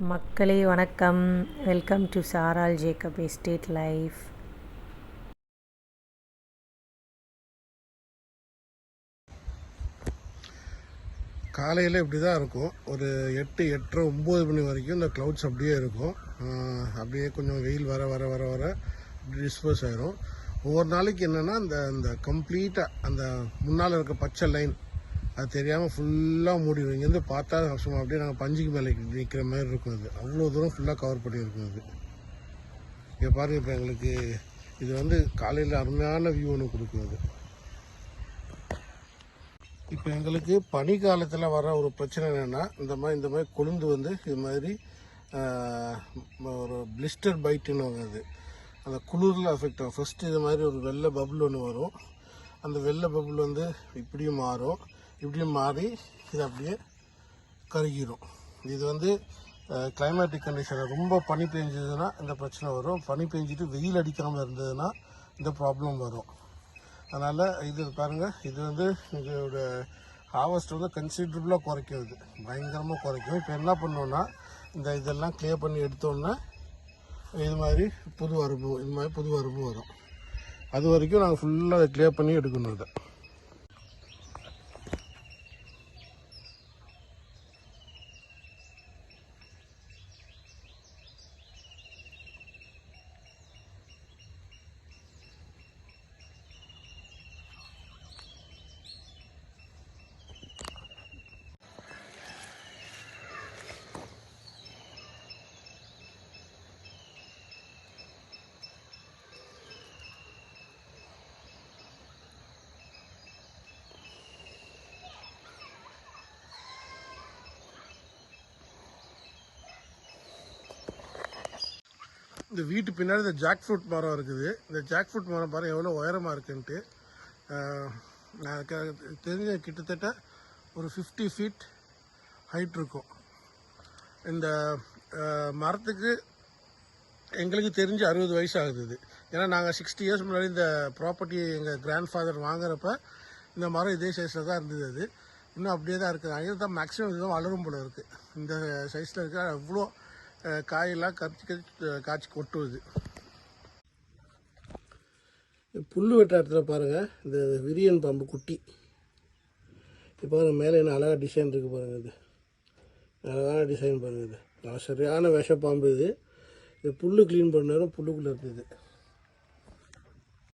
மக்களே வணக்கம். Welcome to சாரால் ஜேக்கப் எஸ்டேட் லைஃப் காலையில் இப்படி தான் இருக்கும். ஒரு எட்டு எட்டரை ஒம்பது மணி வரைக்கும் இந்த க்ளவுட்ஸ் அப்படியே இருக்கும். அப்படியே கொஞ்சம் வெயில் வர வர வர வர டிஸ்போஸ் ஆயிரும். ஒவ்வொரு நாளைக்கு என்னென்னா அந்த அந்த கம்ப்ளீட்டாக அந்த முன்னால் இருக்க பச்சை லைன் அது தெரியாமல் ஃபுல்லாக மூடிடும் இங்கேருந்து பார்த்தா சும்மா அப்படியே நாங்கள் பஞ்சுக்கு மேலே நிற்கிற மாதிரி இருக்கும் அது. அவ்வளோ தூரம் ஃபுல்லாக கவர் பண்ணியிருக்கும் அது. இங்கே பாருங்கள் இப்போ எங்களுக்கு இது வந்து காலையில் அருமையான வியூ ஒன்று கொடுக்கும் அது. இப்போ எங்களுக்கு பனி காலத்தில் வர ஒரு பிரச்சனை என்னென்னா இந்த மாதிரி இந்த மாதிரி கொழுந்து வந்து இது மாதிரி ஒரு பிளிஸ்டர் பைட்டுன்னு அது. அந்த குளிரில் அஃபெக்ட் ஆகும். ஃபஸ்ட்டு இது மாதிரி ஒரு வெள்ளை பபுள் ஒன்று வரும். அந்த வெள்ளை பபுள் வந்து இப்படியும் மாறும். இப்படியும் மாறி இது அப்படியே கருகிரும். இது வந்து கிளைமேட்டிக் கண்டிஷனில் ரொம்ப பனி பெஞ்சதுன்னா இந்த பிரச்சனை வரும். பனி பெஞ்சிட்டு வெயில் அடிக்காமல் இருந்ததுன்னா இந்த ப்ராப்ளம் வரும். அதனால் இது பாருங்கள் இது வந்து இதோட ஹார்வஸ்ட் வந்து கன்சிடரபுளாக குறைக்கிறது. பயங்கரமாக குறைக்கும். இப்போ என்ன பண்ணோன்னா இந்த இதெல்லாம் கிளியர் பண்ணி எடுத்தோன்னா இது மாதிரி புது வரப்பு இது மாதிரி புது வரப்பு வரும். அது வரைக்கும் நாங்கள் ஃபுல்லாக அதை பண்ணி எடுக்கணும் அதை இந்த வீட்டு பின்னாடி இந்த ஜாக் ஃப்ரூட் மரம் இருக்குது. இந்த ஜாக் ஃப்ரூட் மரம் பாருங்கள் எவ்வளோ உயரமாக இருக்குன்ட்டு. நான் தெரிஞ்ச கிட்டத்தட்ட ஒரு ஃபிஃப்டி ஃபீட் ஹைட் இருக்கும். இந்த மரத்துக்கு எங்களுக்கு தெரிஞ்சு அறுபது வயசு ஆகுது இது. ஏன்னா நாங்கள் சிக்ஸ்டி இயர்ஸ் முன்னாடி இந்த ப்ராப்பர்ட்டி எங்கள் கிராண்ட் ஃபாதர் வாங்குறப்ப இந்த மரம் இதே சைஸில் தான் இருந்தது அது. இன்னும் அப்படியே தான் இருக்குது. அங்கே தான் மேக்ஸிமம் இதுதான் வளரும் போல இருக்குது இந்த சைஸில் இருக்க அவ்வளோ காயெல்லாம் கரைச்சி கரைச்சி காய்ச்சி கொட்டுவது. புல் வெட்ட இடத்துல பாருங்கள் இந்த விரியன் பாம்பு குட்டி. இப்போ பாருங்கள் மேலே என்ன அழகாக டிசைன் இருக்குது பாருங்கள் இது. அழகான டிசைன் பாருங்கள் இது. சரியான விஷப்பாம்பு இது. இது புல் க்ளீன் பண்ண நேரம் புல்லுக்குள்ளே இருக்குது.